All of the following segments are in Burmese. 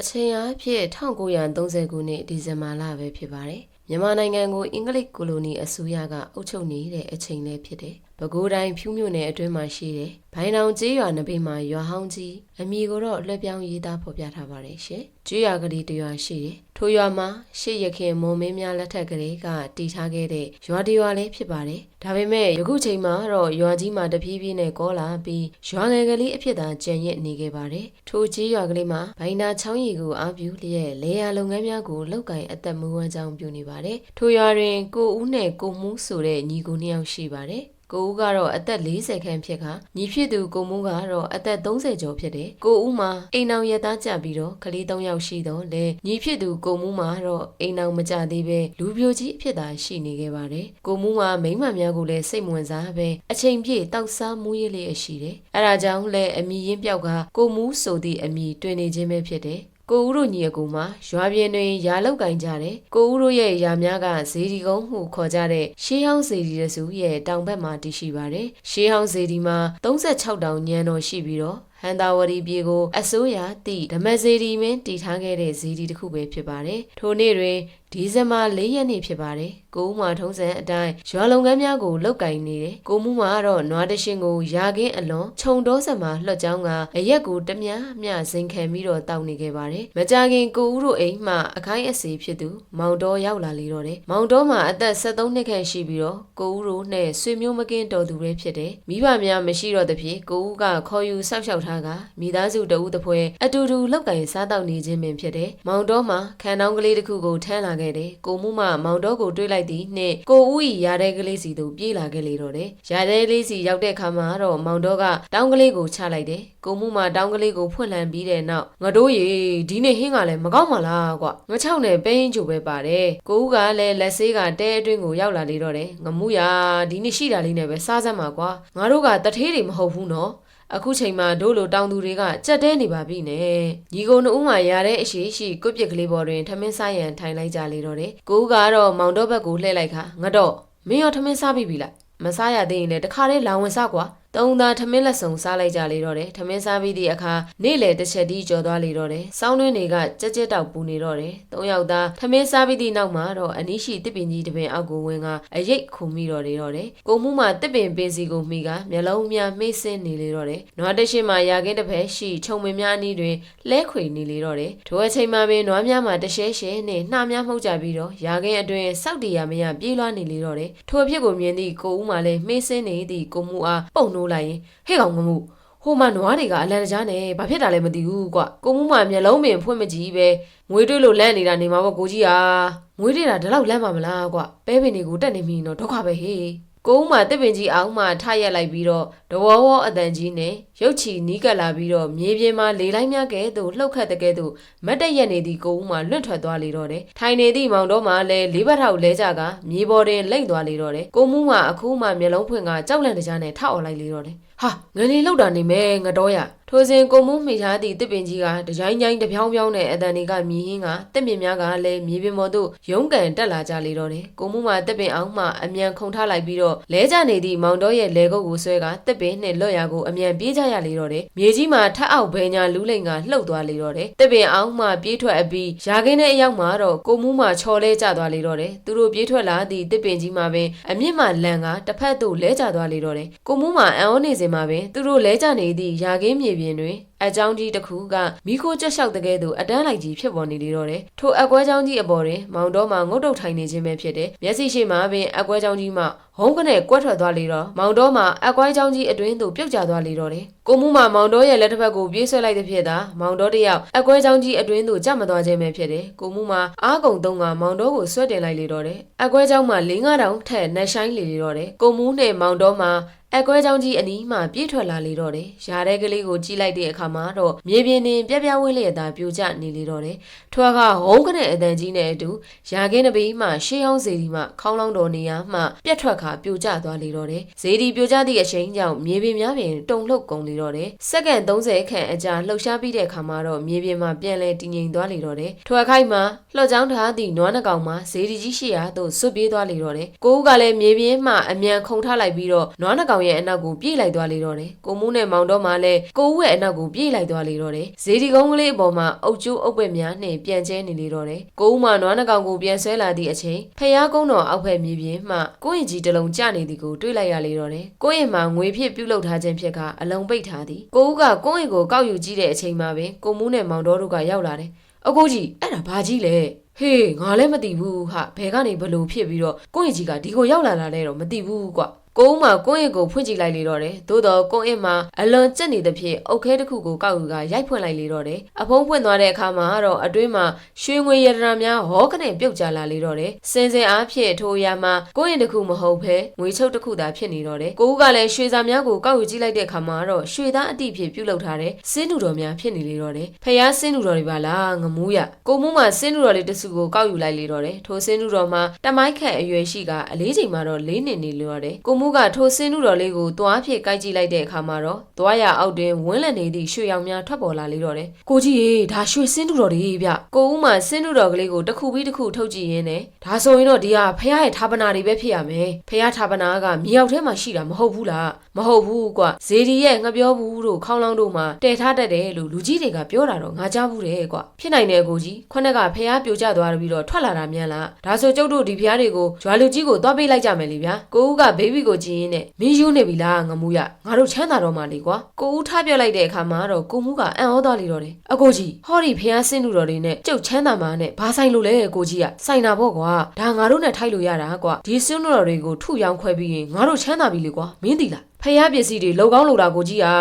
အချိန်အားဖြင့်1930ခုနှစ်ဒီဇင်ဘာလပဲဖြစ်ပါတယ်မြန်မာနိုင်ငံကိုအင်္ဂလိပ်ကိုလိုနီအစိုးရကအုပ်ချုပ်နေတဲ့အချိန်လေးဖြစ်တယ် ပဲခူးတိုင်းဖြူးမြို့နယ်အတွင်းမှာရှိတဲ့ဘိုင်တောင်ကျေးရွာနဘေးမှာရွာဟောင်းကြီးအမည်ကိုတော့လွှဲပြောင်းရေးသားဖော်ပြထားပါတယ်ရှင်။ကျေးရွာကလေးတစ်ရွာရှိတယ်။ထိုရွာမှာရှေ့ရခင်မုံမင်းများလက်ထက်ကလေးကတည်ထားခဲ့တဲ့ရွာတစ်ရွာလေးဖြစ်ပါတယ်။ဒါပေမဲ့ယခုချိန်မှာတော့ရွာကြီးမှာတပြေးပြေးနဲ့ကောလာပြီးရွာငယ်ကလေးအဖြစ်သာကြံ့ရစ်နေခဲ့ပါတယ်။ထိုကျေးရွာကလေးမှာဘိုင်နာချောင်းရီကိုအားပြုလျက်လေယာလုပ်ငန်းများကိုလောက်ကင်အသက်မွေးဝမ်းကြောင်းပြုနေပါတယ်။ထိုရွာတွင်ကိုဦးနဲ့ကိုမူးဆိုတဲ့ညီကိုနှစ်ယောက်ရှိပါတယ်။ ကိုဦးကတော့အသက်40ခန့်ဖြစ်ခါညီဖြစ်သူကိုမူးကတော့အသက်30ကျော်ဖြစ်တယ်။ကိုဦးမှာအိမ်အောင်ရသားကြပြီးတော့ကလေး3ယောက်ရှိတော့လေညီဖြစ်သူကိုမူးမှာတော့အိမ်အောင်မကြသေးပဲလူပြိုကြီးအဖြစ်သာရှိနေခဲ့ပါတယ်။ကိုမူးမှာမိန်းမများကိုလည်းစိတ်မဝင်စားပဲအချိန်ပြည့်တောက်စားမူးရည်လေးအရှိတယ်။အဲဒါကြောင့်လည်းအမိရင်းပြောက်ကကိုမူးဆိုသည့်အမိတွင်နေခြင်းပဲဖြစ်တယ်။ ကိုဦးတို့ညီအကူမှာရွာပြင်တွင်ယာလောက်ကင်ကြတယ်ကိုဦးတို့ရဲ့ယာများကဇေဒီကုန်းဟုခေါ်ကြတဲ့ရှေးဟောင်းဇေဒီရစုရဲ့တောင်ဘက်မှာတည်ရှိပါတယ်ရှေးဟောင်းဇေဒီမှာ36တောင်ညံတော်ရှိပြီးတော့ဟန်တာဝရီပြည်ကိုအစိုးရတည်ဓမ္မဇေဒီမင်းတည်ထားခဲ့တဲ့ဇေဒီတစ်ခုပဲဖြစ်ပါတယ်ထိုနေ့တွင် ဒီဇင်ဘာ၄ရက်နေ့ဖြစ်ပါတယ်ကိုဦးမှာထုံးစံအတိုင်းရွာလုံကန်းများကိုလောက်ကင်နေတယ်ကိုမှုမှာကတော့နွားတရှင်ကိုယာကင်းအလွန်ခြုံတော်စမှာလွှတ်ကြောင်းကအရက်ကိုတမြမြဇင်ခံပြီးတော့တောက်နေခဲ့ပါတယ်မကြခင်ကိုဦးတို့အိမ်မှအခိုင်းအစီဖြစ်သူမောင်တော်ရောက်လာလေတော့တယ်မောင်တော်မှာအသက်73နှစ်ခန့်ရှိပြီးတော့ကိုဦးတို့နဲ့ဆွေမျိုးမကင်းတော်သူပဲဖြစ်တယ်မိဘများမရှိတော့တဲ့ဖြစ်ကိုဦးကခေါ်ယူဆောက်ရှောက်ထားကမိသားစုတဦးတစ်ဖွဲအတူတူလောက်ကင်စားတောက်နေခြင်းပင်ဖြစ်တယ်မောင်တော်မှာခန်းတောင်းကလေးတစ်ခုကိုထမ်းလာခဲ့တယ်ကိုမှုမှမောင်တော်ကိုတွေးလိုက်သည်နှင့်ကိုဦးဤရာတဲ့ကလေးစီသို့ပြေးလာခဲ့လေတော့တယ်ရာတဲ့လေးစီရောက်တဲ့အခါမှာတော့မောင်တော်ကတောင်းကလေးကိုချလိုက်တယ်ကိုမှုမှတောင်းကလေးကိုဖွင့်လှန်ပြီးတဲ့နောက်ငါတို့ရေဒီနေ့ဟင်းကလည်းမကောင်းပါလားကွငါချောက်နဲ့ပဲဟင်းချိုပဲပါတယ်ကိုဦးကလည်းလက်ဆေးကတဲအတွင်းကိုရောက်လာလေတော့တယ်ငမှုရဒီနေ့ရှိတာလေးနဲ့ပဲစားစမ်းပါကွာငါတို့ကတထေးတွေမဟုတ်ဘူးနော် အခုချိန်မှာတို့လိုတောင်သူတွေကကြက်တဲနေပါပြီနဲ့ညီကိုနှုတ်မှရတဲ့အရှိရှိကုတ်ပြစ်ကလေးပေါ်တွင်ထမင်းစားရန်ထိုင်လိုက်ကြလေတော့တယ်ကိုဦးကတော့မောင်တော့ဘက်ကိုလှည့်လိုက်ခါငါတော့မင်းရောထမင်းစားပြီပြီလားမစားရသေးရင်လည်းတခါတည်းလာဝင်စားကွာ တုံသာထမင်းလက်စုံစားလိုက်ကြလေတော့တယ်ထမင်းစားပြီးသည့်အခါနေ့လယ်တစ်ချက်တီးကြော်သွားလေတော့တယ်စောင်းတွင်းတွေကကြက်ကြက်တောက်ပူနေတော့တယ်သုံးယောက်သားထမင်းစားပြီးသည့်နောက်မှာတော့အနီးရှိတစ်ပင်ကြီးတစ်ပင်အောက်ကိုဝင်ကအရိတ်ခုမိတော့လေတော့တယ်ကိုမှုမှတစ်ပင်ပင်စီကိုမိကမျက်လုံးများမှိစင်းနေလေတော့တယ်နွားတရှိမှရာကင်းတစ်ဖက်ရှိခြုံမင်းများအနီးတွင်လဲခွေနေလေတော့တယ်ထိုအချိန်မှာပင်နွားများမှတရှဲရှဲနဲ့နှာများမှုတ်ကြပြီးတော့ရာကင်းအတွင်စောက်တီရမရပြေးလွှားနေလေတော့တယ်ထိုအဖြစ်ကိုမြင်သည့်ကိုဦးမှလည်းမှိစင်းနေသည့်ကိုမှုအားပုံနှိုးလိုက်ရင်ဟဲ့ကောင်ငမှုဟိုမှာနွားတွေကအလန်တကြားနဲ့ဘာဖြစ်တာလဲမသိဘူးကွကိုမှုမှမျက်လုံးပင်ဖွင့်မကြည့်ပဲငွေတွေ့လို့လန့်နေတာနေမှာပေါ့ကိုကြီးဟာငွေတွေ့တာဒီလောက်လန့်ပါမလားကွပဲပင်တွေကိုတက်နေမိရင်တော့ဒုက္ခပဲဟေး ကိုဦးမှတစ်ပင်ကြီးအောင်မှထရက်လိုက်ပြီးတော့တဝဝအတန်ကြီးနဲ့ရုတ်ချီနီးကပ်လာပြီးတော့မြေပြင်မှာလေလိုက်များကဲ့သို့လှုပ်ခတ်တဲ့ကဲ့သို့မတ်တက်ရက်နေသည့်ကိုဦးမှလွင့်ထွက်သွားလေတော့တယ်ထိုင်နေသည့်မောင်တော်မှလည်းလေးဘက်ထောက်လဲကြကမြေပေါ်တွင်လိမ့်သွားလေတော့တယ်ကိုမှုမှအခုမှမျက်လုံးဖွင့်ကကြောက်လန့်တကြားနဲ့ထောက်အောင်လိုက်လေတော့တယ်ဟာငလီလောက်တာနေမဲငတော်ရ ထိုစဉ်ကိုမှုမိထားသည့်တစ်ပင်ကြီးကတကြိုင်းကြိုင်းတပြောင်းပြောင်းနဲ့အတန်တွေကမြည်ဟင်းကတစ်ပင်များကလည်းမြေပြင်ပေါ်သို့ရုံးကန်တက်လာကြလေတော့တယ်ကိုမှုမှတစ်ပင်အောင်မှအမြန်ခုန်ထားလိုက်ပြီးတော့လဲကြနေသည့်မောင်တော်ရဲ့လဲကုတ်ကိုဆွဲကတစ်ပင်နှင့်လွတ်ရာကိုအမြန်ပြေးကြရလေတော့တယ်မြေကြီးမှာထပ်အောက်ဘဲညာလူးလိန်ကလှုပ်သွားလေတော့တယ်တစ်ပင်အောင်မှပြေးထွက်အပြီးရာခင်းတဲ့အရောက်မှာတော့ကိုမှုမှချော်လဲကျသွားလေတော့တယ်သူတို့ပြေးထွက်လာသည့်တစ်ပင်ကြီးမှာပင်အမြင့်မှလန်ကတစ်ဖက်သို့လဲကျသွားလေတော့တယ်ကိုမှုမှအံဩနေစဉ်မှာပင်သူတို့လဲကျနေသည့်ရာခင်းမြေပြင်တွင် အကြောင်းကြီးတစ်ခုကမိခိုးကြက်လျှောက်တကယ်သူအတန်းလိုက်ကြီးဖြစ်ပေါ်နေလေတော့တယ်ထိုအကွဲကြောင်းကြီးအပေါ်တွင်မောင်တော်မှငုတ်တုတ်ထိုင်နေခြင်းပဲဖြစ်တယ်မျက်စိရှိမှပင်အကွဲကြောင်းကြီးမှဟုံးကနေကွက်ထွက်သွားလေတော့မောင်တော်မှအကွဲကြောင်းကြီးအတွင်းသို့ပြုတ်ကျသွားလေတော့တယ်ကိုမှုမှမောင်တော်ရဲ့လက်တစ်ဖက်ကိုပြေးဆွဲလိုက်တဲ့ဖြစ်တာမောင်တော်တယောက်အကွဲကြောင်းကြီးအတွင်းသို့ကြမသွားခြင်းပဲဖြစ်တယ်ကိုမှုမှအားကုန်သုံးကမောင်တော်ကိုဆွဲတင်လိုက်လေတော့တယ်အကွဲကြောင်းမှ၄၅တောင်ထက်နှက်ဆိုင်လေလေတော့တယ်ကိုမှုနဲ့မောင်တော်မှအကွဲကြောင်းကြီးအနီးမှပြေးထွက်လာလေတော့တယ်။ရာတဲ့ကလေးကိုကြည့်လိုက်တဲ့အခါမှာတော့မြေပြင်တွင်ပြပြဝဲလျက်သာပြိုကျနေလေတော့တယ်။ထွားကဟုံးကနေအတန်ကြီးနဲ့အတူရာခင်းတစ်ပေးမှရှေးဟောင်းစေဒီမှခေါင်းလောင်းတော်နေရာမှပြက်ထွက်ခါပြိုကျသွားလေတော့တယ်။စေဒီပြိုကျသည့်အချိန်ကြောင့်မြေပြင်များပင်တုန်လှုပ်ကုန်လေတော့တယ်။စက္ကန့်30ခန့်အကြာလှုပ်ရှားပြီးတဲ့အခါမှာတော့မြေပြင်မှာပြန်လဲတည်ငြိမ်သွားလေတော့တယ်။ထွားခိုက်မှာလှော့ချောင်းထားသည့်နွားနှကောင်မှာစေဒီကြီးရှိရာသို့ဆွတ်ပြေးသွားလေတော့တယ်။ကိုဦးကလည်းမြေပြင်မှအမြန်ခုန်ထလိုက်ပြီးတော့နွားနှကောင်ကောင်ရဲ့အနောက်ကိုပြေးလိုက်သွားလေတော့တယ်ကိုမူးနဲ့မောင်တော်မှလည်းကိုဦးရဲ့အနောက်ကိုပြေးလိုက်သွားလေတော့တယ်ဇေဒီကုန်းကလေးအပေါ်မှာအုတ်ကျိုးအုပ်ပဲ့များနှင့်ပြန်ကျဲနေလေတော့တယ်ကိုဦးမှနွားနှကောင်ကိုပြန်ဆွဲလာသည့်အချိန်ဖျားကုန်းတော်အောက်ဖက်မြေပြင်မှကိုရင်ကြီးတစ်လုံးကျနေသည်ကိုတွေးလိုက်ရလေတော့တယ်ကိုရင်မှာငွေဖြစ်ပြုတ်လုထားခြင်းဖြစ်ကအလုံးပိတ်ထားသည်ကိုဦးကကိုရင်ကိုကောက်ယူကြည့်တဲ့အချိန်မှာပင်ကိုမူးနဲ့မောင်တော်တို့ကရောက်လာတယ်အကိုကြီးအဲ့ဒါဘာကြီးလဲဟေးငါလည်းမသိဘူးဟာဘယ်ကနေဘလို့ဖြစ်ပြီးတော့ကိုရင်ကြီးကဒီကိုရောက်လာတာလဲတော့မသိဘူးကွာ ကိုဦးမှာကိုရင်ကိုဖွင့်ကြည့်လိုက်လေတော့တယ်သို့တော့ကိုရင်မှာအလွန်ကြက်နေသဖြင့်အုတ်ခဲတစ်ခုကိုကောက်ယူကရိုက်ဖွင့်လိုက်လေတော့တယ်အဖုံးဖွင့်သွားတဲ့အခါမှာတော့အတွင်းမှာရွှေငွေရတနာများဟောကနေပြုတ်ကျလာလေတော့တယ်စင်စင်အားဖြင့်ထိုအရာမှာကိုရင်တစ်ခုမဟုတ်ဘဲငွေချုပ်တစ်ခုသာဖြစ်နေတော့တယ်ကိုဦးကလည်းရွှေစာများကိုကောက်ယူကြည့်လိုက်တဲ့အခါမှာတော့ရွှေသားအတိဖြစ်ပြုတ်လောက်ထားတဲ့စင်းတူတော်များဖြစ်နေလေတော့တယ်ဖျားစင်းတူတော်တွေပါလားငမူးရကိုမူးမှာစင်းတူတော်လေးတစ်စုကိုကောက်ယူလိုက်လေတော့တယ်ထိုစင်းတူတော်မှာတမိုက်ခက်အရွယ်ရှိကအလေးချိန်မှာတော့လေးနေနေလေတော့တယ်ကိုမူးကထိုစင်းတူတော်လေးကိုသွားဖြစ်ကိုက်ကြည့်လိုက်တဲ့အခါမှာတော့သွားရအောက်တွင်ဝင်းလက်နေသည့်ရွှေရောင်များထွက်ပေါ်လာလေတော့တယ်ကိုကြီးရေဒါရွှေစင်းတူတော်တွေဗျကိုဦးမှာစင်းတူတော်ကလေးကိုတစ်ခုပြီးတစ်ခုထုတ်ကြည့်ရင်းနဲ့ဒါဆိုရင်တော့ဒီဟာဖះရဲ့ဌာပနာတွေပဲဖြစ်ရမယ်ဖះဌာပနာကမြေအောက်ထဲမှာရှိတာမဟုတ်ဘူးလား မဟုတ်ဘူးကွာဇေဒီရဲ့ငပြောဘူးတို့ခေါင်းလောင်းတို့မှာတည်ထားတတ်တယ်လို့လူကြီးတွေကပြောတာတော့ငါကြားဘူးတယ်ကွာဖြစ်နိုင်တယ်ကိုကြီးခုနကဖះပြိုကျသွားပြီးတော့ထွက်လာတာမြန်လားဒါဆိုကျုပ်တို့ဒီဖះတွေကိုဂျွာလူကြီးကိုသွားပေးလိုက်ကြမယ်လေဗျာကိုဦးကဘေဘီကိုကြည့်ရင်းနဲ့မင်းယူနေပြီလားငမူရငါတို့ချမ်းသာတော့မှလေကွာကိုဦးထားပြလိုက်တဲ့အခါမှာတော့ကိုမှုကအံ့ဩသွားလေတော့တယ်အကိုကြီးဟောဒီဖះစင်းလူတော်တွေနဲ့ကျုပ်ချမ်းသာမှာနဲ့ဘာဆိုင်လို့လဲကိုကြီးကဆိုင်တာပေါ့ကွာဒါငါတို့နဲ့ထိုက်လို့ရတာကွာဒီစင်းလူတော်တွေကိုထုရောင်းခွဲပြီးရင်ငါတို့ချမ်းသာပြီလေကွာမင်းတီလားဖះပစ္စည်းတွေလောက်ကောင်းလောက်တာကိုကြီးอ่ะ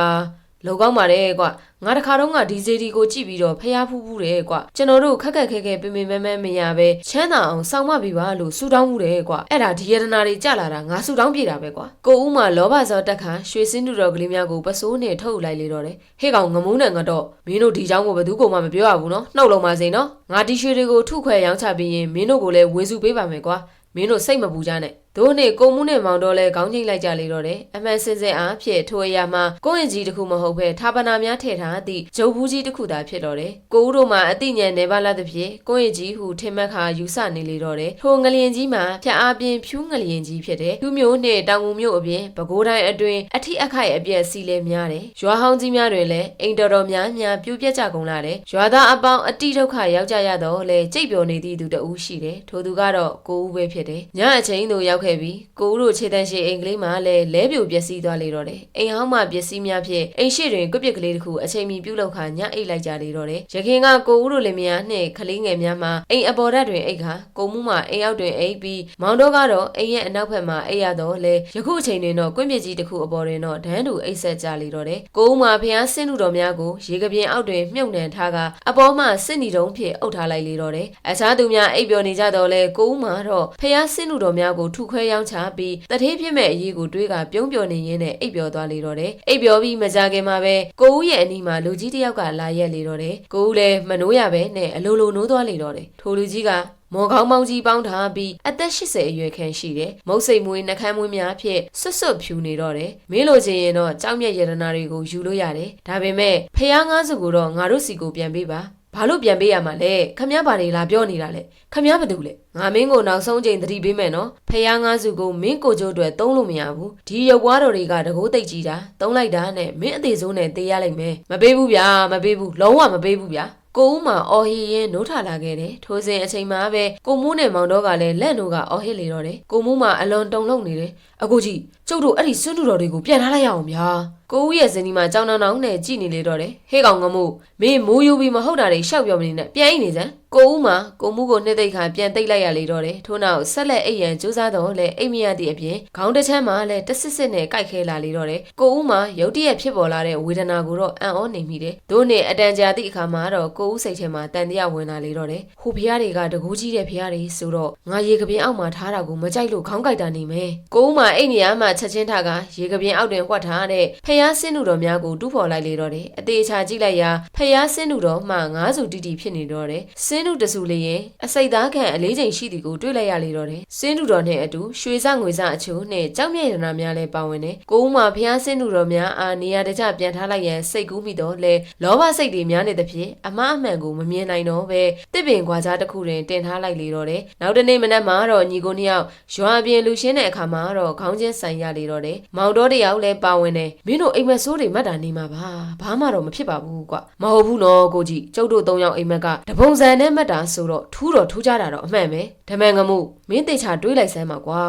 လောက်ကောင်းပါတယ်ကွာငါတခါတော့ကဒီဇေဒီကိုကြည့်ပြီးတော့ဖះဖူးဖူးတယ်ကွာကျွန်တော်တို့ခက်ခက်ခဲခဲပင်ပင်မဲမဲမရပဲချမ်းသာအောင်စောင့်မပြီးပါလို့ဆူတောင်းမှုတယ်ကွာအဲ့ဒါဒီယရနာတွေကြလာတာငါဆူတောင်းပြေတာပဲကွာကိုဦးမှာလောဘဇောတက်ခါရွှေစင်းတူတော်ကလေးများကိုပစိုးနဲ့ထုတ်လိုက်လေတော့တယ်ဟေ့ကောင်ငမုန်းနဲ့ငတော့မင်းတို့ဒီเจ้าကိုဘယ်သူမှမပြောရဘူးနော်နှုတ်လုံးပါစေနော်ငါဒီရွှေတွေကိုထုခွဲရောင်းချပြီးရင်မင်းတို့ကိုလည်းဝေစုပေးပါမယ်ကွာမင်းတို့စိတ်မပူကြနဲ့ တို့နဲ့ကိုမှုနဲ့မောင်တော့လဲခေါင်းချိန်လိုက်ကြလေတော့တယ်အမှန်စင်စင်အားဖြင့်ထိုအရာမှာကိုရင်ကြီးတစ်ခုမဟုတ်ဘဲဌာပနာများထည့်ထားသည့်ဂျုံဘူးကြီးတစ်ခုသာဖြစ်တော့တယ်ကိုဦးတို့မှာအသိဉာဏ်နေပါလာသဖြင့်ကိုရင်ကြီးဟုထင်မှတ်ခါယူဆနေလေတော့တယ်ထိုငလျင်ကြီးမှာဖြတ်အားပြင်းဖြူးငလျင်ကြီးဖြစ်တယ်သူမျိုးနဲ့တောင်ငူမျိုးအပြင်ပဲခူးတိုင်းအတွင်းအထိအခိုက်အပြက်စီလဲများတယ်ရွာဟောင်းကြီးများတွင်လည်းအိမ်တော်တော်များများပြိုပြက်ကြကုန်လာတယ်ရွာသားအပေါင်းအတိဒုက္ခရောက်ကြရတော့လဲကြိတ်ပျော်နေသည့်သူတဦးရှိတယ်ထိုသူကတော့ကိုဦးပဲဖြစ်တယ်ညအချိန်သို့ရောက်ခဲ့ပြီးကိုဦးတို့ခြေတန်းရှိအိမ်ကလေးမှာလည်းလဲပြိုပျက်စီးသွားလေတော့တယ်အိမ်ဟောင်းမှာပျက်စီးများဖြင့်အိမ်ရှိတွင်ကွပ်ပစ်ကလေးတစ်ခုအချိန်မီပြုတ်လောက်ခါညအိတ်လိုက်ကြလေတော့တယ်ရခင်ကကိုဦးတို့လင်မယားနှင့်ကလေးငယ်များမှာအိမ်အပေါ်ဓာတ်တွင်အိတ်ခါကိုမှုမှာအိမ်အောက်တွင်အိတ်ပြီးမောင်တော့ကတော့အိမ်ရဲ့အနောက်ဘက်မှာအိတ်ရတော့လေယခုအချိန်တွင်တော့ကွင့်ပစ်ကြီးတစ်ခုအပေါ်တွင်တော့ဒန်းတူအိတ်ဆက်ကြလေတော့တယ်ကိုဦးမှာဖျားဆင်းလူတော်များကိုရေကပြင်းအောက်တွင်မြုပ်နှံထားကအပေါ်မှာစစ်နီတုံးဖြစ်အုပ်ထားလိုက်လေတော့တယ်အခြားသူများအိပ်ပျော်နေကြတော့လေကိုဦးမှာတော့ဖျားဆင်းလူတော်များကိုထုခွဲရောင်းချပြီးတထေးဖြစ်မဲ့အရေးကိုတွေးကပြုံးပျော်နေရင်းနဲ့အိပ်ပျော်သွားလေတော့တယ်အိပ်ပျော်ပြီးမကြခင်မှာပဲကိုဦးရဲ့အနီးမှာလူကြီးတစ်ယောက်ကလာရက်လေတော့တယ်ကိုဦးလည်းမနိုးရပဲနဲ့အလိုလိုနိုးသွားလေတော့တယ်ထိုလူကြီးကမော်ကောင်းမောင်းကြီးပေါင်းထားပြီးအသက်80အရွယ်ခန့်ရှိတယ်။မုတ်စိတ်မွေးနှကမ်းမွေးများဖြင့်ဆွတ်ဆွတ်ဖြူနေတော့တယ်။မင်းလိုချင်ရင်တော့ကြောက်မြက်ရတနာတွေကိုယူလို့ရတယ်။ဒါပေမဲ့ဖះငါးစုကိုတော့ငါတို့စီကိုပြန်ပေးပါ။ ဘာလို့ပြန်ပေးရမှာလဲခမည်းဘာတွေလာပြောနေတာလဲခမည်းဘာတူလဲငါမင်းကိုနောက်ဆုံးချိန်သတိပေးမယ်နော်ဖះငါးစုကိုမင်းကိုကျိုးအတွက်သုံးလို့မရဘူးဒီရုပ်ွားတော်တွေကတကိုးသိပ်ကြီးတာသုံးလိုက်တာနဲ့မင်းအသေးဆုံးနဲ့တေးရလိုက်မယ်မပေးဘူးဗျာမပေးဘူးလုံးဝမပေးဘူးဗျာကိုဦးမှာအော်ဟီရင်နိုးထလာခဲ့တယ်ထိုစဉ်အချိန်မှာပဲကိုမူးနဲ့မောင်တော့ကလည်းလက်နိုးကအော်ဟစ်လေတော့တယ်ကိုမူးမှာအလွန်တုံလုံးနေတယ်အကိုကြီးကျုပ်တို့အဲ့ဒီစွန်းတူတော်တွေကိုပြန်ထားလိုက်ရအောင်ဗျာကိုဦးရဲ့ဇနီးမှာကြောင်နောင်နောင်နဲ့ကြည်နေလေတော့တယ်ဟေးကောင်ငမို့မင်းမိုးယူပြီးမဟုတ်တာတွေရှောက်ပြောမနေနဲ့ပြန်အိနေစမ်းကိုဦးမှာကိုမှုကိုနှစ်သိမ့်ခါပြန်သိမ့်လိုက်ရလေတော့တယ်ထို့နောက်ဆက်လက်အိပ်ရန်ကြိုးစားတော့လဲအိမ်မရသည့်အပြင်ခေါင်းတစ်ချမ်းမှာလဲတဆစ်စစ်နဲ့ကြိုက်ခဲလာလေတော့တယ်ကိုဦးမှာရုတ်တရက်ဖြစ်ပေါ်လာတဲ့ဝေဒနာကိုတော့အံ့ဩနေမိတယ်ဒို့နဲ့အတန်ကြာသည့်အခါမှာတော့ကိုဦးစိတ်ထဲမှာတန်တရားဝင်လာလေတော့တယ်ဟိုဖះတွေကတကူးကြီးတဲ့ဖះတွေဆိုတော့ငါရေကပြင်းအောက်မှာထားတာကိုမကြိုက်လို့ခေါင်းကြိုက်တာနေမယ်ကိုဦးမှာအိမ်နေရမှချက်ချင်းထားကရေကပြင်းအောက်တွင်ဝှက်ထားတဲ့ဖះះဆင်းနုတော်များကိုတူးဖော်လိုက်လေတော့တယ်အသေးချာကြည့်လိုက်ရာဖះဆင်းနုတော်မှငါးစုတီတီဖြစ်နေတော့တယ်ဆင်းနုတစုလေးရင်အစိတ်သားခံအလေးချိန်ရှိသည်ကိုတွေ့လိုက်ရလေတော့တယ်ဆင်းနုတော်နဲ့အတူရွှေစငွေစအချို့နဲ့ကြောက်မြဲ့ရနာများလည်းပါဝင်တယ်ကိုဦးမှာဖះဆင်းနုတော်များအားနေရာတကျပြန်ထားလိုက်ရန်စိတ်ကူးမိတော့လေလောဘစိတ်တွေများနေသဖြင့်အမှားအမှန်ကိုမမြင်နိုင်တော့ပဲတစ်ပင်ခွာကြားတစ်ခုတွင်တင်ထားလိုက်လေတော့တယ်နောက်တနေ့မနက်မှာတော့ညီကိုနှစ်ယောက်ရွာပြင်လူရှင်းတဲ့အခါမှာတော့ခေါင်းချင်းဆိုင်ရလေတော့တယ်မောင်တော်တယောက်လည်းပါဝင်တယ်မင်းတို့တို့အိမ်မက်ဆိုးတွေမတ်တာနေမှာပါဘာမှတော့မဖြစ်ပါဘူးကွမဟုတ်ဘူးနော်ကိုကြီးကျုပ်တို့၃ယောက်အိမ်မက်ကတပုံစံနဲ့မတ်တာဆိုတော့ထူးတော့ထူးကြတာတော့အမှန်ပဲဓမန်ငမှုမင်းတေချာတွေးလိုက်စမ်းပါကွာ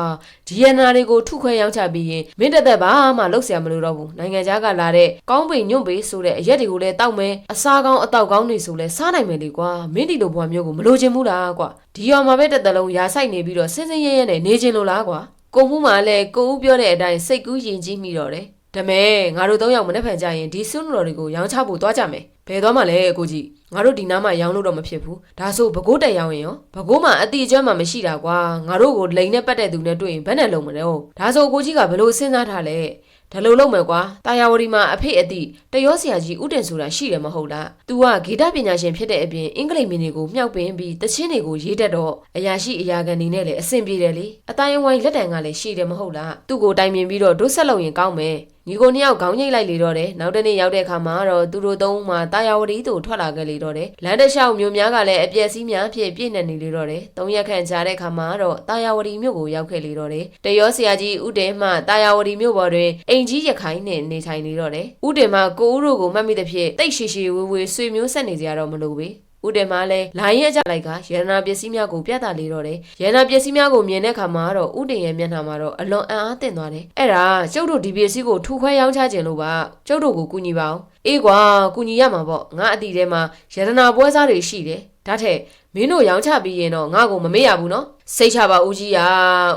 ဒီရနာတွေကိုထုခွဲရောက်ချပြီးရင်မင်းတသက်ဘာမှလောက်ဆရာမလို့တော့ဘူးနိုင်ငံခြားကလာတဲ့ကောင်းပိန်ညွန့်ပိဆိုတဲ့အရက်တွေကိုလည်းတောက်မယ်အစားကောင်းအတောက်ကောင်းတွေဆိုလဲစားနိုင်မယ်လေကွာမင်းဒီလိုဘဝမျိုးကိုမလိုချင်ဘူးလားကွာဒီရောမှာပဲတသက်လုံးရာဆိုင်နေပြီးတော့စင်းစင်းရဲရဲနဲ့နေချင်လို့လားကွာကိုမှုမှလည်းကိုဦးပြောတဲ့အတိုင်းစိတ်ကူးယဉ်ကြီးမိတော့တယ် ဒါမဲငါတို့သုံးယောက်မနေ့ဖန်ကြရင်ဒီစွန်းတော်တွေကိုရောင်းချဖို့သွားကြမယ်ဘယ်သွားမှလဲကိုကြီးငါတို့ဒီနားမှာရောင်းလို့တော့မဖြစ်ဘူးဒါဆိုဘကိုးတက်ရောင်းရင်ရောဘကိုးမှာအတိအကျမှမရှိတာကွာငါတို့ကိုလိန်နဲ့ပတ်တဲ့သူနဲ့တွေ့ရင်ဘယ်နဲ့လုံးမလဲဒါဆိုကိုကြီးကဘလို့စဉ်းစားထားလဲဒါလိုလုပ်မယ်ကွာတာယာဝတီမှာအဖေအတိတရောဆရာကြီးဥတင်ဆိုတာရှိတယ်မဟုတ်လား तू ကဂီတပညာရှင်ဖြစ်တဲ့အပြင်အင်္ဂလိပ်မင်းတွေကိုမြှောက်ပင်ပြီးတချင်းတွေကိုရေးတတ်တော့အရာရှိအရာခံနေနဲ့လည်းအဆင်ပြေတယ်လေအတိုင်းဝိုင်းလက်တံကလည်းရှိတယ်မဟုတ်လားသူ့ကိုတိုင်ပင်ပြီးတော့ဒုဆက်လုပ်ရင်ကောင်းမယ် ညီကိုနှစ်ယောက်ခေါင်းညိတ်လိုက်လေတော့တယ်နောက်တစ်နေ့ရောက်တဲ့အခါမှာတော့သူတို့သုံးဦးမှာတာယာဝတီတို့ထွက်လာခဲ့လေတော့တယ်လမ်းတစ်လျှောက်မြို့များကလည်းအပြည့်စည်းများဖြစ်ပြည့်နေနေလေတော့တယ်သုံးရက်ခန့်ကြာတဲ့အခါမှာတော့တာယာဝတီမြို့ကိုရောက်ခဲ့လေတော့တယ်တရောဆရာကြီးဦးတင်မှတာယာဝတီမြို့ပေါ်တွင်အိမ်ကြီးရခိုင်နဲ့နေထိုင်နေတော့တယ်ဦးတင်မှကိုဦးတို့ကိုမှတ်မိသဖြင့်တိတ်ရှိရှိဝေဝေဆွေမျိုးဆက်နေကြရတော့မလို့ပဲ ဦးတယ်မလည်းလိုင်းရဲကြလိုက်ကရတနာပစ္စည်းများကိုပြသလေတော့တယ်ရတနာပစ္စည်းများကိုမြင်တဲ့အခါမှာတော့ဦးတင်ရဲ့မျက်နှာမှာတော့အလွန်အံ့အားသင့်သွားတယ်အဲ့ဒါကျုပ်တို့ဒီပစ္စည်းကိုထူခွဲရောင်းချခြင်းလို့ပါကျုပ်တို့ကိုကူညီပါအောင်အေးကွာကူညီရမှာပေါ့ငါအတီထဲမှာရတနာပွဲစားတွေရှိတယ်ဒါထက် မင်းတို့ရောင်းချပြီးရင်တော့ငါ့ကိုမမေ့ရဘူးနော်စိတ်ချပါဦးကြီးရာ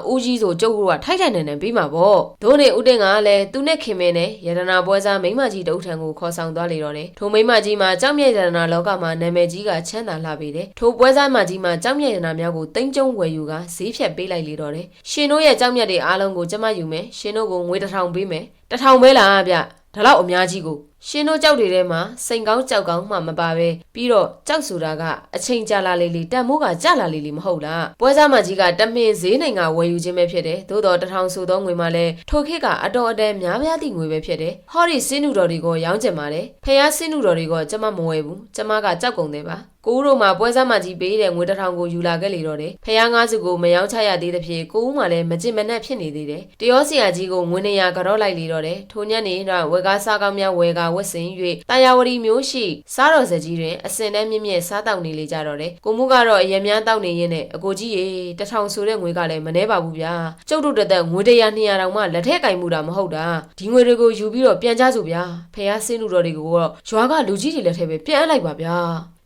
ဦးကြီးဆိုကျုပ်တို့ကထိုက်ထိုက်နေနေပြီးမှာပေါ့ဒို့နေဦးတင်ကလည်းသူနဲ့ခင်မင်းနဲ့ရတနာပွဲစားမိမကြီးတဦးထံကိုခေါ်ဆောင်သွားလေတော့တယ်ထိုမိမကြီးမှာကြောက်မြဲ့ရတနာလောကမှာနာမည်ကြီးကချမ်းသာလာပေတယ်ထိုပွဲစားမကြီးမှာကြောက်မြဲ့ရတနာများကိုတိမ့်ကျုံဝယ်ယူကဈေးဖြတ်ပေးလိုက်လေတော့တယ်ရှင်တို့ရဲ့ကြောက်မြဲ့တွေအားလုံးကိုကျမယူမယ်ရှင်တို့ကိုငွေတစ်ထောင်ပေးမယ်တစ်ထောင်ပဲလားဗျဒါတော့အများကြီးကို ရှင်တို့ကြောက်တွေထဲမှာစိန်ကောင်းကြောက်ကောင်းမှမပါပဲပြီးတော့ကြောက်ဆိုတာကအချိန်ကြာလာလေလေတန်မိုးကကြာလာလေလေမဟုတ်လားပွဲစားမကြီးကတမင်ဈေးနိုင်ကဝယ်ယူခြင်းပဲဖြစ်တယ်သို့တော့တထောင်ဆိုသောငွေမှလည်းထိုခေတ်ကအတော်အတန်များများသည့်ငွေပဲဖြစ်တယ်ဟောဒီစင်းနူတော်တွေကိုရောင်းကျင်ပါတယ်ဖះစင်းနူတော်တွေကကျမမဝယ်ဘူးကျမကကြောက်ကုန်တယ်ပါ ကိုဦးတို့မှာပွဲစားမကြီးပေးတဲ့ငွေတစ်ထောင်ကိုယူလာခဲ့လေတော့တယ်ဖះငါးစုကိုမယောင်းချရသေးတဲ့ဖြစ်ကိုဦးမှလည်းမကြင်မနှက်ဖြစ်နေသေးတယ်တရောဆရာကြီးကိုငွေနေရကြော့လိုက်လေတော့တယ်ထိုညနေတော့ဝေကားစားကောင်းများဝေကားဝတ်ဆင်၍တာယာဝတီမျိုးရှိစားတော်စကြီးတွင်အစင်တန်းမြင့်မြင့်စားတောက်နေလေကြတော့တယ်ကိုမှုကတော့အရင်များတောက်နေရင်းနဲ့အကိုကြီးရေတထောင်ဆိုတဲ့ငွေကလည်းမနှဲပါဘူးဗျာကျုပ်တို့တသက်ငွေတရာ200တောင်မှလက်ထက်ကင်မှုတာမဟုတ်တာဒီငွေတွေကိုယူပြီးတော့ပြန်ကြစို့ဗျာဖះစင်းလူတော်တွေကိုတော့ရွာကလူကြီးတွေလက်ထဲပဲပြန်အပ်လိုက်ပါဗျာ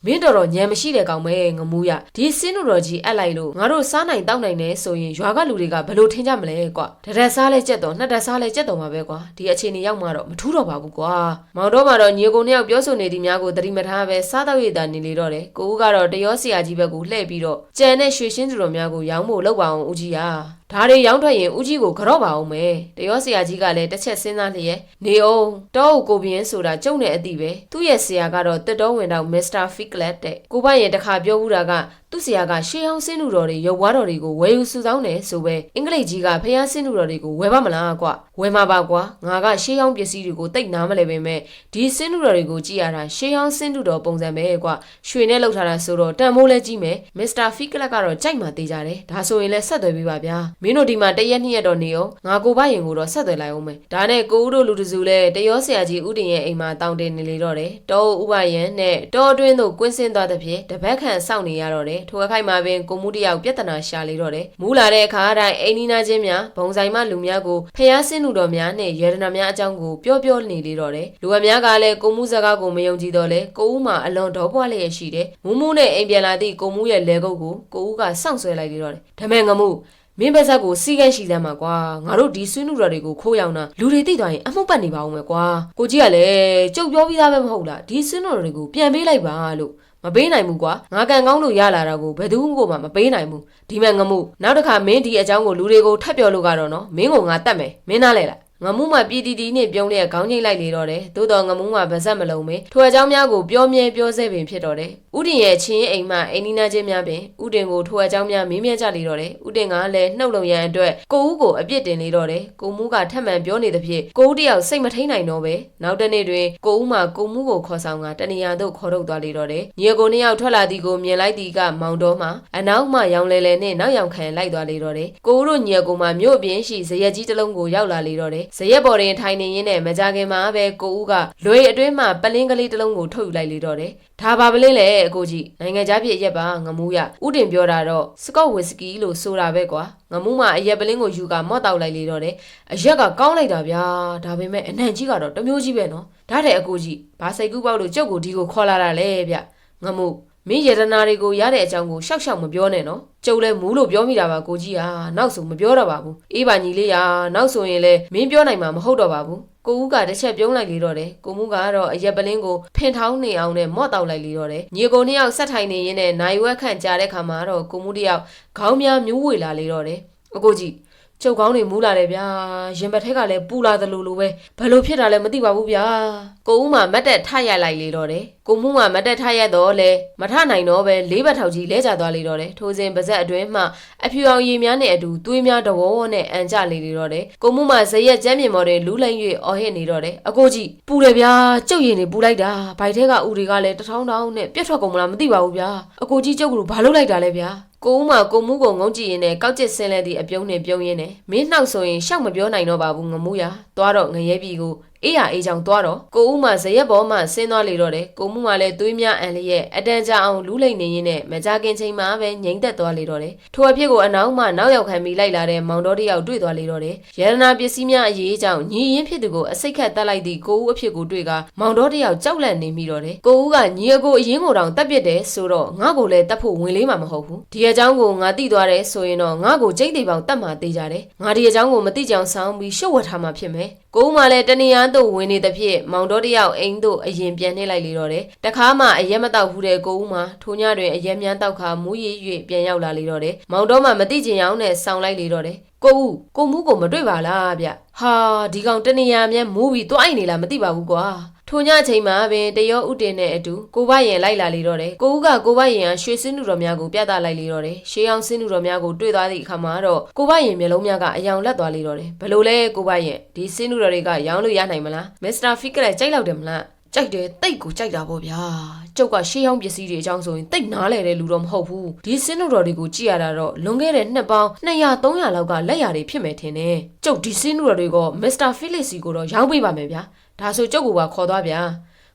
မင်းတော်တော်ညံမရှိတဲ့ကောင်ပဲငမူးရဒီစင်းတို့တော်ကြီးအပ်လိုက်လို့ငါတို့စားနိုင်တောက်နိုင်နေဆိုရင်ရွာကလူတွေကဘယ်လိုထင်ကြမလဲကွာတရက်စားလဲကြက်တော်နှစ်တက်စားလဲကြက်တော်မှာပဲကွာဒီအခြေအနေရောက်မှတော့မထူးတော့ပါဘူးကွာမောင်တော်မှာတော့ညီကိုနှစ်ယောက်ပြောဆိုနေသည်များကိုသတိမထားပဲစားတော့ရတာနေလေတော့တယ်ကိုဦးကတော့တရောဆရာကြီးဘက်ကိုလှည့်ပြီးတော့ကြံတဲ့ရွှေရှင်းသူတော်များကိုရောင်းဖို့လုပ်ပါအောင်ဦးကြီးရဒါတွေရောင်းထွက်ရင်ဦးကြီးကိုကြော့ပါအောင်မယ်တရောဆရာကြီးကလည်းတစ်ချက်စဉ်းစားလျက်နေအောင်တောအုပ်ကိုပြင်းဆိုတာကျုံနဲ့အတိပဲသူ့ရဲ့ဆရာကတော့တက်တော်ဝင်တော့မစ္စတာဖီကလက်တဲ့ကိုပိုင်ရဲ့တခါပြောဘူးတာက သူ့ဆရာကရှေးအောင်စင်းလူတော်တွေရုပ်ွားတော်တွေကိုဝယ်ယူစုဆောင်းတယ်ဆိုပဲအင်္ဂလိပ်ကြီးကဖះစင်းလူတော်တွေကိုဝယ်ပါမလားကွဝယ်မှာပါကွာငါကရှေးအောင်ပစ္စည်းတွေကိုတိတ်နားမလဲပေမဲ့ဒီစင်းလူတော်တွေကိုကြည့်ရတာရှေးအောင်စင်းလူတော်ပုံစံပဲကွရွှေနဲ့လောက်ထားတာဆိုတော့တန်မိုးလဲကြီးမယ်မစ္စတာဖီကလက်ကတော့ကြိုက်မှသေးကြတယ်ဒါဆိုရင်လည်းဆက်သွယ်ပေးပါဗျာမင်းတို့ဒီမှာတရက်နှစ်ရက်တော့နေအောင်ငါကိုဘရင်ကိုတော့ဆက်သွယ်လိုက်အောင်မယ်ဒါနဲ့ကိုဦးတို့လူတစုလဲတရောဆရာကြီးဦးတင်ရဲ့အိမ်မှာတောင်းတင်နေလေတော့တယ်တောဥပယံနဲ့တောအတွင်းသို့ကွင်းစင်းသွားတဲ့ဖြင့်တပတ်ခန့်စောင့်နေရတော့တယ်ထိုအခိုက်မှာပင်ကိုမှုတယောက်ပြဿနာရှာလေတော့တယ်မူးလာတဲ့အခါတိုင်းအိမ်နီးနာချင်းများဘုံဆိုင်မှလူများကိုဖျားဆင်းလူတော်များနဲ့ယေရနာများအကြောင်းကိုပြောပြောနေလေတော့တယ်လူအများကလည်းကိုမှုစကားကိုမယုံကြည်တော့လဲကိုဦးမှာအလွန်ဒေါပွားလျက်ရှိတယ်မူးမူးနဲ့အိမ်ပြန်လာသည့်ကိုမှုရဲ့လဲကုတ်ကိုကိုဦးကစောင့်ဆွဲလိုက်လေတော့တယ်ဓမဲငမှု မင်းပါဇက်ကိုစီးကန်းရှိသမ်းမှာကွာငါတို့ဒီဆွေးနွေးတော်တွေကိုခိုးရောင်းတာလူတွေသိသွားရင်အမှုပတ်နေပါအောင်မယ်ကွာကိုကြီးကလည်းကြုတ်ပြောပြီးသားပဲမဟုတ်လားဒီဆွေးနွေးတော်တွေကိုပြန်ပေးလိုက်ပါလို့မပေးနိုင်ဘူးကွာငါကန်ကောင်းလို့ရလာတာကိုဘယ်သူမှကိုမှမပေးနိုင်ဘူးဒီမဲ့ငမှုနောက်တစ်ခါမင်းဒီအကြောင်းကိုလူတွေကိုထပ်ပြောလို့ကတော့နော်မင်းကိုငါတတ်မယ်မင်းနားလဲလား ငမူးမှပြည်တီတီနှင့်ပြုံးလျက်ခေါင်းချိတ်လိုက်လေတော့တယ်သို့တော်ငမူးမှဗဇက်မလုံးပဲထိုအကြောင်းများကိုပြောမြဲပြောစေပင်ဖြစ်တော့တယ်ဥတင်ရဲ့ချင်းရင်အိမ်မှအိမ်နီးနားချင်းများပင်ဥတင်ကိုထိုအကြောင်းများမေးမြန်းကြလေတော့တယ်ဥတင်ကလည်းနှုတ်လုံရန်အတွက်ကိုဦးကိုအပြစ်တင်လေတော့တယ်ကိုမူးကထက်မှန်ပြောနေသဖြင့်ကိုဦးတယောက်စိတ်မထိန်နိုင်တော့ပဲနောက်တစ်နေ့တွင်ကိုဦးမှကိုမူးကိုခေါ်ဆောင်ကတနေရာသို့ခေါ်ထုတ်သွားလေတော့တယ်ညီကိုနှစ်ယောက်ထွက်လာသည်ကိုမြင်လိုက်သည်ကမောင်တော်မှအနောက်မှရောင်လဲလဲနှင့်နောက်ရောင်ခံလိုက်သွားလေတော့တယ်ကိုဦးတို့ညီကိုမှမြို့ပြင်ရှိဇရက်ကြီးတစ်လုံးကိုရောက်လာလေတော့တယ်ဇရက်ပေါ်တွင်ထိုင်နေရင်းနဲ့မကြခင်မှာပဲကိုဦးကလွေအတွင်းမှပလင်းကလေးတစ်လုံးကိုထုတ်ယူလိုက်လေတော့တယ်ဒါပါပလင်းလေအကိုကြီးနိုင်ငံခြားပြည်ရက်ပါငမူးရဥတင်ပြောတာတော့စကော့ဝီစကီလို့ဆိုတာပဲကွာငမူးမှအရက်ပလင်းကိုယူကမော့တောက်လိုက်လေတော့တယ်အရက်ကကောင်းလိုက်တာဗျာဒါပေမဲ့အနံ့ကြီးကတော့တစ်မျိုးကြီးပဲနော်ဒါတဲ့အကိုကြီးဘာစိတ်ကူးပေါက်လို့ကြုတ်ကိုဒီကိုခေါ်လာတာလဲဗျငမူး မင်းရတနာတွေကိုရတဲ့အကြောင်းကိုရှောက်ရှောက်မပြောနဲ့နော်ကျုပ်လည်းမူးလို့ပြောမိတာပါကိုကြီးဟာနောက်ဆိုမပြောတော့ပါဘူးအေးပါညီလေးရာနောက်ဆိုရင်လည်းမင်းပြောနိုင်မှာမဟုတ်တော့ပါဘူးကိုဦးကတစ်ချက်ပြုံးလိုက်လေတော့တယ်ကိုမူးကတော့အရက်ပလင်းကိုဖင်ထောင်းနေအောင်နဲ့မော့တောက်လိုက်လေတော့တယ်ညီကိုနှစ်ယောက်ဆက်ထိုင်နေရင်းနဲ့နိုင်ဝက်ခန့်ကြားတဲ့ခါမှာတော့ကိုမူးတစ်ယောက်ခေါင်းများမြူးဝေလာလေတော့တယ်အကိုကြီး ကျုပ်ကောင်းနေမူးလာတယ်ဗျာရင်ဘတ်ထက်ကလည်းပူလာသလိုလိုပဲဘယ်လိုဖြစ်တာလဲမသိပါဘူးဗျာကိုဦးမှမတ်တက်ထရလိုက်လေတော့တယ်ကိုမှုမှမတ်တက်ထရတော့လဲမထနိုင်တော့ပဲလေးဘတ်ထောက်ကြီးလဲကျသွားလေတော့တယ်ထိုစဉ်ပါဇက်အတွင်းမှအဖြူအောင်ရည်များနဲ့အတူသွေးများတဝေါနဲ့အန်ကြလေလေတော့တယ်ကိုမှုမှဇရက်ကျမ်းမြေမော်တွေလူးလိမ့်၍အော်ဟစ်နေတော့တယ်အကိုကြီးပူတယ်ဗျာကျုပ်ရင်နေပူလိုက်တာဘိုက်ထဲကဥတွေကလည်းတထောင်းထောင်းနဲ့ပြက်ထွက်ကုန်မလားမသိပါဘူးဗျာအကိုကြီးကျုပ်ကလို့ဘာလုပ်လိုက်တာလဲဗျာ ကိုဦးမကိုမှုကိုငုံကြည့်ရင်လည်းကောက်ကျစ်ဆင်းလဲသည့်အပြုံးနဲ့ပြုံးရင်းနဲ့မင်းနှောက်ဆိုရင်ရှောက်မပြောနိုင်တော့ပါဘူးငမူးရသွားတော့ငရဲပြီကို အေးရအေးချောင်သွားတော့ကိုဦးမဇရက်ပေါ်မှဆင်းသွားလေတော့တယ်ကိုမှုမလည်းသွေးများအန်လျက်အတန်ကြာအောင်လူးလိမ့်နေရင်းနဲ့မကြခင်ချိန်မှာပဲငိမ့်သက်သွားလေတော့တယ်ထိုအဖြစ်ကိုအနောက်မှနောက်ရောက်ခံပြီးလိုက်လာတဲ့မောင်တော်တယောက်တွေ့သွားလေတော့တယ်ရတနာပစ္စည်းများအရေးကြောင့်ညီရင်ဖြစ်သူကိုအစိတ်ခတ်တက်လိုက်သည့်ကိုဦးအဖြစ်ကိုတွေ့ကမောင်တော်တယောက်ကြောက်လန့်နေမိတော့တယ်ကိုဦးကညီအကိုအရင်ကိုတောင်တက်ပစ်တယ်ဆိုတော့ငါ့ကိုလည်းတက်ဖို့ဝင်လေးမှာမဟုတ်ဘူးဒီအကြောင်းကိုငါသိသွားတယ်ဆိုရင်တော့ငါ့ကိုကျိတ်တေပေါင်တက်မှသေးကြတယ်ငါဒီအကြောင်းကိုမသိကြအောင်ဆောင်းပြီးရှုပ်ဝတ်ထားမှဖြစ်မယ်ကိုဦးမလည်းတနေရန်သို့ဝင်နေသဖြင့်မောင်တော်တယောက်အိမ်သို့အရင်ပြန်နှိမ့်လိုက်လေတော့တယ်တခါမှအရက်မတောက်ဘူးတဲ့ကိုဦးမထိုညတွင်အရက်မြန်းတောက်ခါမူးရည်၍ပြန်ရောက်လာလေတော့တယ်မောင်တော်မှမသိချင်အောင်နဲ့ဆောင်းလိုက်လေတော့တယ်ကိုဦးကိုမှုကိုမတွေ့ပါလားဗျဟာဒီကောင်တနေရမြန်းမူးပြီးတွိုင်းနေလားမသိပါဘူးကွာ ထိုညချိန်မှာပင်တရောဥတင်နဲ့အတူကိုဘရင်လိုက်လာလေတော့တယ်ကိုဦးကကိုဘရင်ကရွှေစင်းနူတော်များကိုပြသလိုက်လေတော့တယ်ရှေးအောင်စင်းနူတော်များကိုတွေ့သွားသည့်အခါမှာတော့ကိုဘရင်မျိုးလုံးများကအယောင်လက်သွားလေတော့တယ်ဘယ်လိုလဲကိုဘရင်ဒီစင်းနူတော်တွေကရောင်းလို့ရနိုင်မလားမစ္စတာဖီကလည်းကြိုက်လောက်တယ်မလားကြိုက်တယ်တိတ်ကိုကြိုက်တာပေါ့ဗျာကျုပ်ကရှေးဟောင်းပစ္စည်းတွေအကြောင်းဆိုရင်တိတ်နားလဲတဲ့လူတော့မဟုတ်ဘူးဒီစင်းနူတော်တွေကိုကြည့်ရတာတော့လွန်ခဲ့တဲ့နှစ်ပေါင်း200 300လောက်ကလက်ရာတွေဖြစ်မယ်ထင်တယ်ကျုပ်ဒီစင်းနူတော်တွေကမစ္စတာဖီလစ်စီကိုတော့ရောင်းပေးပါမယ်ဗျာ ဒါဆိုကျုပ်ကပါခေါ်သွားဗျာ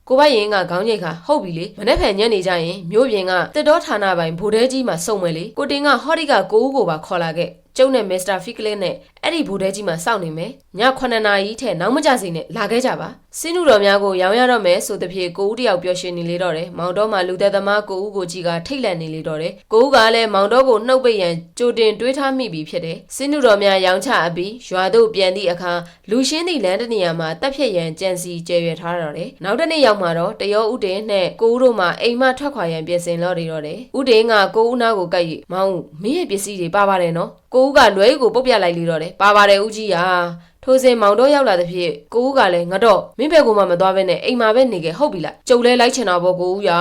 ကိုဘရင်ကခေါင်းညိတ်ခါဟုတ်ပြီလေမနေ့ဖန်ညနေကြရင်မြို့ပြင်ကတစ်တော်ဌာနပိုင်ဗိုလ်တဲကြီးမှာစုံမယ်လေကိုတင်ကဟော်ဒီကကိုဦးကိုပါခေါ်လာခဲ့ ကျုပ်နဲ့မစ္စတာဖီကလစ်နဲ့အဲ့ဒီဗိုလ်တဲကြီးမှာစောင့်နေမယ်ည9နာရီထဲနောက်မကြစေနဲ့လာခဲ့ကြပါစင်းနူတော်များကိုရောင်းရတော့မယ်ဆိုတဲ့ဖြေကိုဦးတယောက်ပျော်ရွှင်နေလေတော့တယ်မောင်တော်မှလူသက်သမားကိုဦးကိုကြီးကထိတ်လန့်နေလေတော့တယ်ကိုဦးကလည်းမောင်တော်ကိုနှုတ်ပိတ်ရန်ကြိုတင်တွေးထားမိပြီဖြစ်တယ်စင်းနူတော်များရောင်းချအပြီးရွာသို့ပြန်သည့်အခါလူရှင်းသည့်လမ်းတစ်နေရာမှာတပ်ဖြတ်ရန်ကြံစီကျဲရွယ်ထားတော့တယ်နောက်တစ်နေ့ရောက်မှာတော့တရောဥတင်နဲ့ကိုဦးတို့မှအိမ်မထွက်ခွာရန်ပြင်ဆင်လို့နေတော့တယ်ဥတင်ကကိုဦးနာကိုကပ်၍မောင်ဦးမင်းရဲ့ပစ္စည်းတွေပါပါတယ်နော် ကိုဦးကလွဲကိုပုတ်ပြလိုက်လေတော့တယ်ပါပါတယ်ဦးကြီးဟာထိုစဉ်မောင်တော့ရောက်လာတဲ့ဖြစ်ကိုဦးကလည်းငါတော့မင်းဘက်ကိုမှမသွားဘဲနဲ့အိမ်မှာပဲနေခဲ့ဟုတ်ပြီလားကျုပ်လဲလိုက်ချင်တာပေါ့ကိုဦးရာ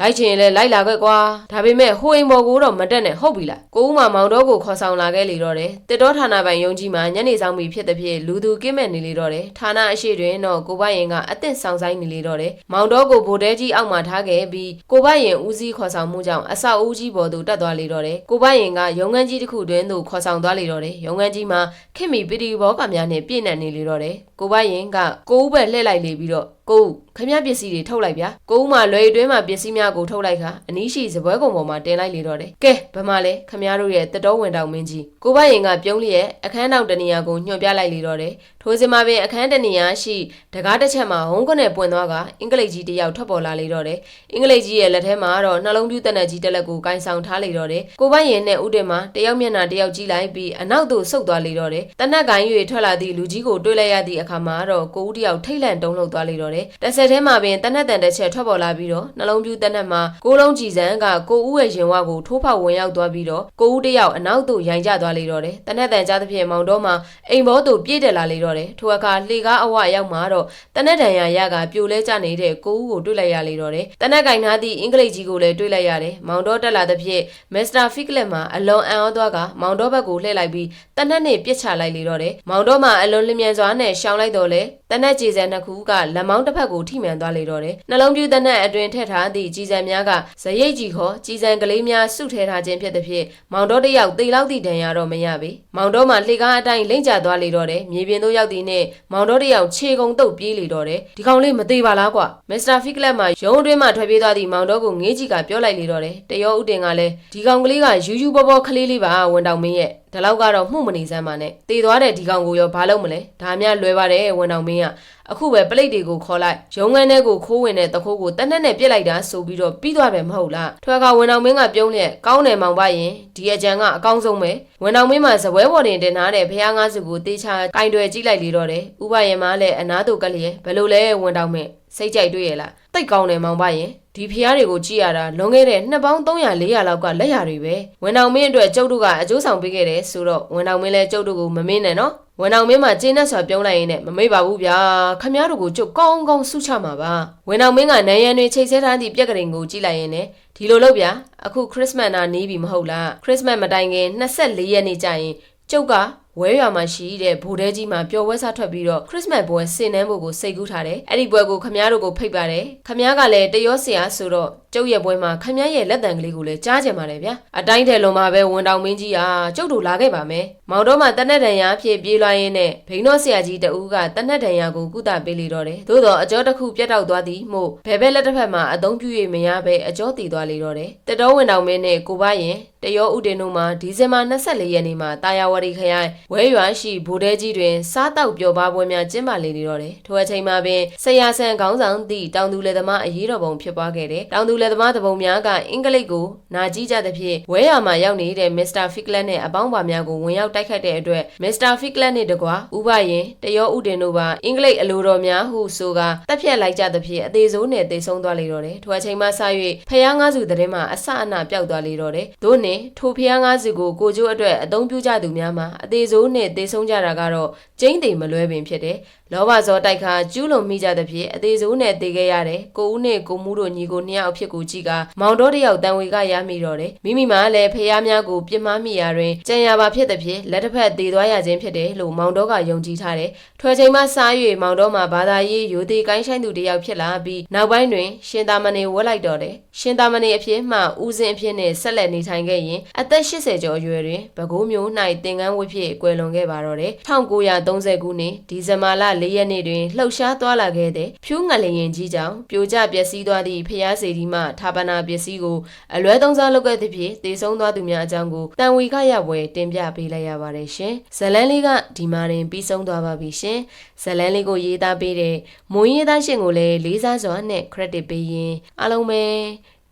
လိုက်ချင်ရင်လည်းလိုက်လာခဲ့ကွာဒါပေမဲ့ဟိုအိမ်ပေါ်ကိုတော့မတက်နဲ့ဟုတ်ပြီလားကိုဦးမမောင်တော့ကိုခေါ်ဆောင်လာခဲ့လေတော့တယ်တစ်တော်ဌာနပိုင်ယုံကြီးမှာညနေဆောင်ပြီဖြစ်တဲ့ဖြစ်လူသူကင်းမဲ့နေလေတော့တယ်ဌာနအရှိတွင်တော့ကိုဘရင်ကအသင့်ဆောင်ဆိုင်နေလေတော့တယ်မောင်တော့ကိုဗိုလ်တဲကြီးအောက်မှာထားခဲ့ပြီးကိုဘရင်ဦးစီးခေါ်ဆောင်မှုကြောင့်အဆောက်အဦကြီးပေါ်သို့တက်သွားလေတော့တယ်ကိုဘရင်ကရုံငန်းကြီးတစ်ခုတွင်သို့ခေါ်ဆောင်သွားလေတော့တယ်ရုံငန်းကြီးမှာခင်မီပီတီဘောကများနဲ့ပြည့်နှက်နေလေတော့တယ်ကိုဘရင်ကကိုဦးပဲလှည့်လိုက်လေပြီးတော့ ကိုဦးခမရပစ္စည်းတွေထုတ်လိုက်ဗျာကိုဦးမှလွယ်တွင်းမှာပစ္စည်းများကိုထုတ်လိုက်ခါအနီးရှိစပွဲကုံပေါ်မှာတင်လိုက်လေတော့တယ်ကဲဘယ်မှာလဲခမရတို့ရဲ့တတော်ဝင်တောင်မင်းကြီးကိုဘရင်ကပြုံးလျက်အခန်းတောင်တနေရာကိုညွှန်ပြလိုက်လေတော့တယ်ထိုစဉ်မှာပင်အခန်းတနေရာရှိတကားတစ်ချက်မှာဟုံးခွနဲ့ပွင့်သွားကအင်္ဂလိပ်ကြီးတစ်ယောက်ထွက်ပေါ်လာလေတော့တယ်အင်္ဂလိပ်ကြီးရဲ့လက်ထဲမှာတော့နှလုံးပြူတက်တဲ့ကြီးတစ်လက်ကိုကင်ဆောင်ထားလေတော့တယ်ကိုဘရင်နဲ့ဦးတင်မှာတယောက်မျက်နှာတယောက်ကြည့်လိုက်ပြီးအနောက်သို့ဆုတ်သွားလေတော့တယ်တနက်ကိုင်း၍ထွက်လာသည့်လူကြီးကိုတွေ့လိုက်ရသည့်အခါမှာတော့ကိုဦးတယောက်ထိတ်လန့်တုန်လှုပ်သွားလေတော့တယ်တယ်တစ်ဆက်တည်းမှာပင်တနက်တန်တစ်ချက်ထွက်ပေါ်လာပြီးတော့နှလုံးပြူတနက်မှာကိုလုံးကြည်စံကကိုဦးရဲ့ရင်ဝကိုထိုးဖောက်ဝင်ရောက်သွားပြီးတော့ကိုဦးတယောက်အနောက်သို့ရိုင်ကျသွားလေတော့တယ်တနက်တန်ကြားသဖြင့်မောင်တော်မှာအိမ်ဘောသို့ပြေးတက်လာလေတော့တယ်ထိုအခါလှေကားအဝရောက်မှာတော့တနက်တန်ရရကပြိုလဲကျနေတဲ့ကိုဦးကိုတွေ့လိုက်ရလေတော့တယ်တနက်ကင်ထားသည့်အင်္ဂလိပ်ကြီးကိုလည်းတွေ့လိုက်ရတယ်မောင်တော်တက်လာသဖြင့်မစ္စတာဖီကလက်မှာအလွန်အံ့ဩသွားကမောင်တော်ဘက်ကိုလှည့်လိုက်ပြီးတနက်နဲ့ပြစ်ချလိုက်လေတော့တယ်မောင်တော်မှာအလွန်လျင်မြန်စွာနဲ့ရှောင်းလိုက်တော့လေတနက်ကြည်စံနှစ်ခုကလက်မောင်းတစ်ဖက်ကိုထိမှန်သွားလေတော့တယ်နှလုံးပြူတနက်အတွင်ထည့်ထားသည့်ကြည်စံများကဇရိတ်ကြီးခေါ်ကြည်စံကလေးများစုထဲထားခြင်းဖြစ်သည်ဖြင့်မောင်တော်တစ်ယောက်သေလောက်သည့်ဒဏ်ရာတော့မရပေမောင်တော်မှာလှေကားအတိုင်းလိမ့်ကျသွားလေတော့တယ်မြေပြင်သို့ရောက်သည်နှင့်မောင်တော်တစ်ယောက်ခြေကုံတုပ်ပြေးလေတော့တယ်ဒီကောင်လေးမသေးပါလားကွာမစ္စတာဖီကလက်မှာရုံးအတွင်းမှာထွက်ပြေးသွားသည့်မောင်တော်ကိုငေးကြီးကပြောလိုက်လေတော့တယ်တရောဥတင်ကလည်းဒီကောင်ကလေးကယူယူပေါ်ပေါ်ကလေးလေးပါဝန်တောင်မင်းရဲ့ဒါလောက်ကတော့မှုမနေစမ်းပါနဲ့တေသွားတဲ့ဒီကောင်ကိုရောဘာလုပ်မလဲဒါမှလွယ်ပါတယ်ဝန်တောင်မင်းကအခုပဲပလိတ်တွေကိုခေါ်လိုက်ရုံငန်းထဲကိုခိုးဝင်တဲ့တခိုးကိုတက်နဲ့နဲ့ပြစ်လိုက်တာဆိုပြီးတော့ပြီးသွားတယ်မဟုတ်လားထွက်ကဝန်တောင်မင်းကပြုံးလျက်ကောင်းတယ်မောင်ပါရင်ဒီအကြံကအကောင်းဆုံးပဲဝန်တောင်မင်းမှာဇပွဲပေါ်တင်တင်ထားတဲ့ဖះငါးစုကိုတေးချကင်တွယ်ကြည့်လိုက်လေတော့တယ်ဥပယင်မလည်းအနားတို့ကလျက်ဘယ်လိုလဲဝန်တောင်မင်း စိတ်ကြိုက်တွေ့ရလားတိတ်ကောင်းတယ်မောင်ပါရင်ဒီဖျားတွေကိုကြည့်ရတာလွန်ခဲ့တဲ့နှစ်ပေါင်း300 400လောက်ကလက်ရာတွေပဲဝန်အောင်မင်းအတွက်ကျုပ်တို့ကအကျိုးဆောင်ပေးခဲ့တယ်ဆိုတော့ဝန်အောင်မင်းလည်းကျုပ်တို့ကိုမမင်းနဲ့နော်ဝန်အောင်မင်းမှာကျင်းနဲ့စွာပြုံးလိုက်ရင်လည်းမမေ့ပါဘူးဗျာခမည်းတော်ကိုကျုပ်ကောင်းကောင်းဆုချမှာပါဝန်အောင်မင်းကနန်းရံတွေချိတ်ဆဲထားသည့်ပြက်ကလေးကိုကြည့်လိုက်ရင်လည်းဒီလိုလုပ်ဗျာအခုခရစ်စမတ်နာနီးပြီမဟုတ်လားခရစ်စမတ်မတိုင်ခင်24ရက်နေ့ကျရင်ကျုပ်က ဝဲရွာမှာရှိတဲ့ဗိုလ်တဲကြီးမှာပျော်ပွဲစားထွက်ပြီးတော့ခရစ်စမတ်ပွဲဆင်နန်းဖို့ကိုစိတ်ကူးထားတယ်။အဲ့ဒီပွဲကိုခမားတို့ကိုဖိတ်ပါတယ်။ခမားကလည်းတရောဆရာဆိုတော့ကျုပ်ရဲ့ပွဲမှာခမားရဲ့လက်တံကလေးကိုလည်းကြားကြပါတယ်ဗျာ။အတိုင်းတယ်လုံးမှာပဲဝန်တောင်မင်းကြီးကကျုပ်တို့လာခဲ့ပါမယ်။မောင်တော်မှာတနက်တန်ရာအဖြစ်ပြေးလွှားရင်းနဲ့ဘိန်းတော်ဆရာကြီးတဦးကတနက်တန်ရာကိုကုသပေးလေတော့တယ်။သို့တော့အကျော်တစ်ခုပြတ်တောက်သွားသည်မို့ဘဲဘဲလက်တစ်ဖက်မှာအသုံးပြု၍မရဘဲအကျော်တည်သွားလေတော့တယ်။တတော်ဝန်တောင်မင်းနဲ့ကိုပါရင်တရောဥတင်တို့မှာဒီဇင်ဘာ24ရက်နေ့မှာတာယာဝတီခရိုင်ဝဲရွာရှိဗိုလ်တဲကြီးတွင်စားတောက်ပျော်ပါပွဲများကျင်းပလေနေတော့တယ်ထိုအချိန်မှာပင်ဆရာဆန်ခေါင်းဆောင်သည့်တောင်သူလယ်သမားအရေးတော်ပုံဖြစ်ပွားခဲ့တယ်တောင်သူလယ်သမားတပုံများကအင်္ဂလိပ်ကိုနာကြည့်ကြသဖြင့်ဝဲရွာမှာရောက်နေတဲ့မစ္စတာဖီကလတ်နဲ့အပေါင်းပါများကိုဝင်ရောက်တိုက်ခတ်တဲ့အတွက်မစ္စတာဖီကလတ်နှင့်တကွာဥပယင်တရောဥတင်တို့ပါအင်္ဂလိပ်အလိုတော်များဟုဆိုကတပ်ဖြတ်လိုက်ကြသဖြင့်အသေးစိုးနဲ့တေဆုံးသွားလေတော့တယ်ထိုအချိန်မှစ၍ဖျားငါးစုတဲ့မှာအဆအနာပျောက်သွားလေတော့တယ်သို့နှင့်ထိုဖျားငါးစုကိုကိုကျိုးအတွက်အသုံးပြုကြသူများမှာအသေးစိုးနဲ့တေဆုံးကြတာကတော့ကျင်းသိမ်မလွဲပင်ဖြစ်တယ် လောဘဇောတိုက်ခါကျူးလွန်မိကြသဖြင့်အသေးစိုးနဲ့တေခဲ့ရတယ်ကိုဦးနဲ့ကိုမှုတို့ညီကိုနှစ်ယောက်အဖြစ်ကိုကြည့်ကမောင်တော်တယောက်တန်ဝေကရမိတော့တယ်မိမိမှလည်းဖျားများကိုပြစ်မှားမိရာတွင်ကြံရပါဖြစ်သဖြင့်လက်တစ်ဖက်တေသွားရခြင်းဖြစ်တယ်လို့မောင်တော်ကယုံကြည်ထားတယ်ထွယ်ချိန်မှစား၍မောင်တော်မှာဘာသာရေးရိုသေကိုင်းဆိုင်သူတယောက်ဖြစ်လာပြီးနောက်ပိုင်းတွင်ရှင်သာမဏေဝတ်လိုက်တော့တယ်ရှင်သာမဏေအဖြစ်မှဦးစင်အဖြစ်နဲ့ဆက်လက်နေထိုင်ခဲ့ရင်အသက်80ကျော်အရွယ်တွင်ပဲခူးမျိုး၌သင်္ကန်းဝတ်ဖြစ်ကွယ်လွန်ခဲ့ပါတော့တယ်1930ခုနှစ်ဒီဇင်ဘာလ4ရက်နေ့တွင်လှုပ်ရှားသွားလာခဲ့တဲ့ဖြူးငလျင်ကြီးကြောင့်ပြိုကျပျက်စီးသွားသည့်ဖျားစေတီမှဌာပနာပစ္စည်းကိုအလွဲသုံးစားလုပ်ခဲ့သဖြင့်တေဆုံးသွားသူများအကြောင်းကိုတန်ဝီခရပွဲတင်ပြပေးလိုက်ရပါတယ်ရှင်ဇလန်းလေးကဒီမှာတင်ပြီးဆုံးသွားပါပြီရှင်ဇလန်းလေးကိုရေးသားပေးတဲ့မွန်ရေးသားရှင်ကိုလည်းလေးစားစွာနဲ့ credit ပေးရင်အားလုံးပဲ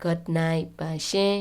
good night ပါရှင်